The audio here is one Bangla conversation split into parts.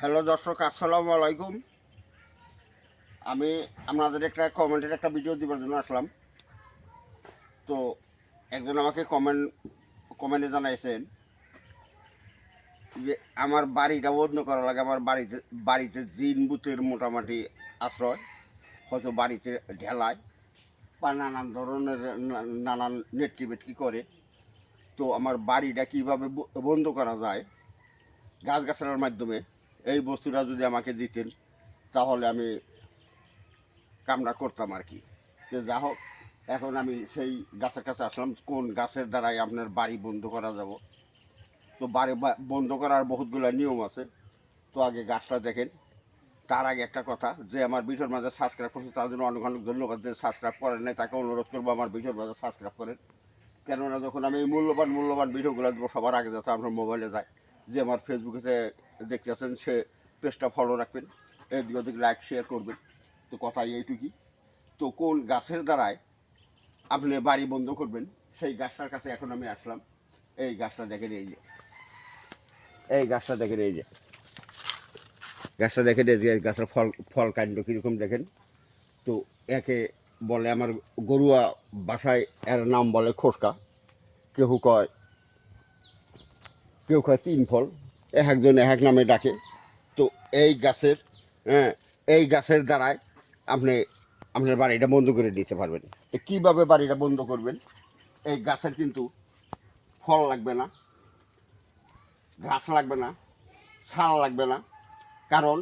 হ্যালো দর্শক, আসসালামু আলাইকুম। আমি আপনাদের একটা কমেন্টের একটা ভিডিও দেওয়ার জন্য আসলাম। তো একজন আমাকে কমেন্ট, কমেন্টে জানাইছেন যে আমার বাড়িটা বন্ধ করা লাগে, আমার বাড়িতে বাড়িতে জিন বুথের মোটামুটি আশ্রয়, হয়তো বাড়িতে ঢেলায় বা নানান ধরনের নানান নেটকি বেটকি করে। তো আমার বাড়িটা কীভাবে বন্ধ করা যায় গাছ গাছগাছালার মাধ্যমে এই বস্তুটা যদি আমাকে দিতেন, তাহলে আমি কামনা করতাম আর কি। তো যা হোক, এখন আমি সেই গাছের কাছে আসলাম, কোন গাছের দ্বারাই আপনার বাড়ি বন্ধ করা যাব? তো বাড়ি বন্ধ করার বহুতগুলো নিয়ম আছে। তো আগে গাছটা দেখেন। তার আগে একটা কথা, যে আমার ভিডিওর মাঝে সাবস্ক্রাইব করছে, তার জন্য অনেক অনেক ধন্যবাদ। যে সাবস্ক্রাইব করেন নাই, তাকে অনুরোধ করব আমার ভিডিওর মাঝে সাবস্ক্রাইব করেন। কেননা যখন আমি এই মূল্যবান মূল্যবান ভিডিওগুলো দেবো, সবার আগে যাতে আপনার মোবাইলে যায়। যে আমার ফেসবুকেতে দেখতে আছেন, সে পেজটা ফলো রাখবেন, এদিক ওদিক লাইক শেয়ার করবেন। তো কথা এইটুকুই। তো কোন গাছের দ্বারায় আপনি বাড়ি বন্ধ করবেন, সেই গাছটার কাছে এখন আমি আসলাম। এই গাছটা দেখেন, এই যে। এই গাছটা দেখেন, এই যে। গাছটা দেখেন, এই যে গাছের ফল ফল কাণ্ড কীরকম দেখেন। তো একে বলে আমার গরুয়া বাসায়, এর নাম বলে খোসকা কেহু কয় কেউ খায় তিন ফল, এক একজন এক এক নামে ডাকে। তো এই গাছের হ্যাঁ এই গাছের দ্বারায় আপনি, আপনার বাড়িটা বন্ধ করে দিতে পারবেন। তো কীভাবে বাড়িটা বন্ধ করবেন? এই গাছের কিন্তু ফল লাগবে না, ঘাস লাগবে না, ছাল লাগবে না। কারণ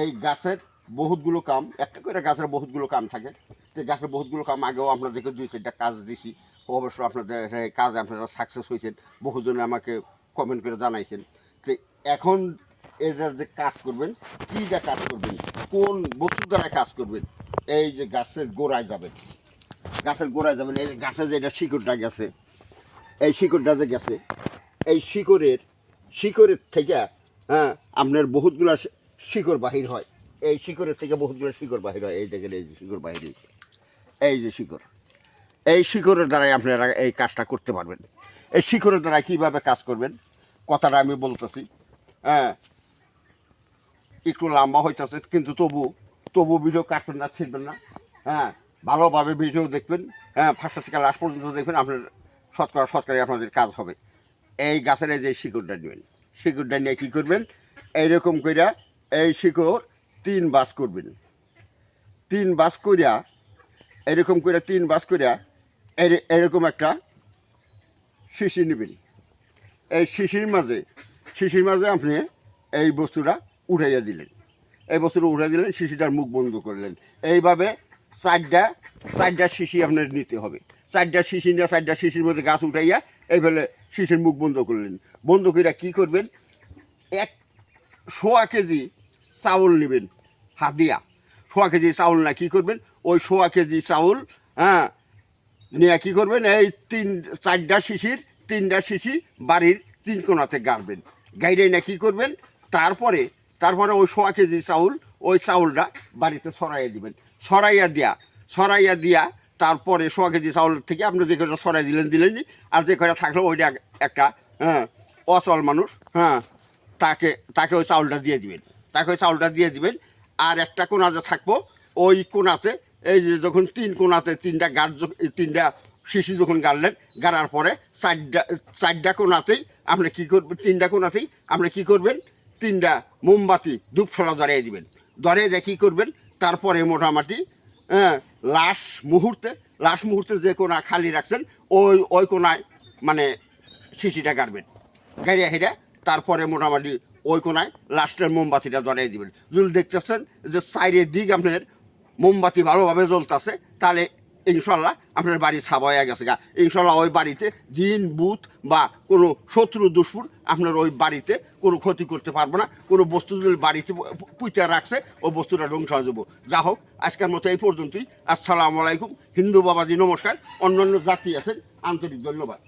এই গাছের বহুতগুলো কাম, একটা করে গাছের বহুতগুলো কাম থাকে। তো গাছের বহুতগুলো কাম আগেও আপনাদেরকে দুই চারটা কাজ দিছি। অবশ্য আপনাদের কাজে আপনারা সাকসেস হয়েছেন। বহুজনে আমাকে কমেন্ট করে জানাইছেন যে এখন এটার যে কাজ করবেন, কী যা কাজ করবেন, কোন বস্তুর দ্বারা কাজ করবেন, এই যে গাছের গোড়ায় যাবেন, গাছের গোড়ায় যাবেন, এই যে গাছের যেটা শিকড়টা গেছে, এই শিকড়টা যে গেছে, এই শিকড়ের শিকড়ের থেকে হ্যাঁ আপনার বহুতগুলা শিকড় বাহির হয়, এই শিকড়ের থেকে বহুতগুলো শিকড় বাহির হয়, এই দেখেন এই যে শিকড় বাহির এই যে শিকড়, এই শিকড়ের দ্বারাই আপনারা এই কাজটা করতে পারবেন, এই শিকড়ের দ্বারা কীভাবে কাজ করবেন কথাটা আমি বলতেছি। হ্যাঁ একটু লম্বা হইতেছে, কিন্তু তবু তবু ভিডিও কাটবেন না ছিটবেন না। হ্যাঁ ভালোভাবে ভিডিও দেখবেন। হ্যাঁ ফার্স্ট থেকে লাস্ট পর্যন্ত দেখবেন, আপনার শতকরা, শতকরাই আপনাদের কাজ হবে। এই গাছের এই যে শিকড়টা নেবেন, শিকড়টা নিয়ে কী করবেন? এইরকম কইরা এই শিকড় তিন বাস করবেন। তিন বাস করিয়া এরকম করে তিন বাস করিয়া এরকম একটা শিশি নেবেন। এই শিশির মাঝে শিশির মাঝে আপনি এই বস্তুটা উঠাইয়া দিলেন। এই বস্তুটা উঠাই দিলেন শিশিটার মুখ বন্ধ করলেন। এইভাবে চারটা চারটা শিশি আপনার নিতে হবে। চারটা শিশি নিয়ে চারটা শিশির মধ্যে গাছ উঠাইয়া এইভাবে শিশির মুখ বন্ধ করলেন। বন্ধ করিয়া কী করবেন? এক সোয়া কেজি চাউল নেবেন হাত দিয়া সোয়া কেজি চাউল না কী করবেন? ওই সোয়া কেজি চাউল হ্যাঁ নিয়ে কী করবেন? এই তিন, চারটা শিশির তিনটা শিশি বাড়ির তিন কোণাতে গাড়বেন। গাইডে না কী করবেন? তারপরে তারপরে ওই সোয়া কেজি চাউল, ওই চাউলটা বাড়িতে ছড়াইয়া দিবেন। ছড়াইয়া দিয়া ছড়াইয়া দিয়া তারপরে সোয়া কেজি চাউল থেকে আপনি যে কটা ছড়াই দিলেন দিলেন আর যে কটা থাকল ওইটা একটা হ্যাঁ অচল মানুষ হ্যাঁ তাকে তাকে ওই চাউলটা দিয়ে দিবেন। তাকে ওই চাউলটা দিয়ে দিবেন। আর একটা কোনা যে থাকব, ওই কোনাতে এই যে যখন তিন কোনাতে তিনটা গাছ তিনটা শিশি যখন গাড়লেন, গাড়ার পরে চারটা চারটা কোনাতেই আপনি কী করবেন, তিনটা কোনাতেই আপনি কী করবেন, তিনটা মোমবাতি ধূপফলা ধরিয়ে দিবেন। ধরিয়ে দিয়ে কী করবেন, তারপরে মোটামুটি হ্যাঁ লাশ মুহূর্তে লাশ মুহূর্তে যে কোনা খালি রাখছেন, ওই ওই কোনায় মানে শিশিটা গাড়বেন। গাড়িয়া হেরা তারপরে মোটামুটি ওই কোনায় লাস্টের মোমবাতিটা ধরিয়ে দিবেন। যদি দেখতেছেন যে দিক আপনার মোমবাতি ভালোভাবে জ্বলতেছে, তাহলে ইনশাল্লাহ আপনার বাড়ি ছাবাইয়া গেছে গা। ইনশাল্লাহ ওই বাড়িতে জিন বুথ বা কোনো শত্রু দুষ্পুর আপনার ওই বাড়িতে কোনো ক্ষতি করতে পারব না। কোনো বস্তু বাড়িতে পুঁতে রাখছে, ওই বস্তুটা ধ্বংস হয়ে যাব। যা হোক, আজকের মতো এই পর্যন্তই। আসসালামু আলাইকুম। হিন্দু বাবাজি, নমস্কার। অন্যান্য জাতি আছেন, আন্তরিক ধন্যবাদ।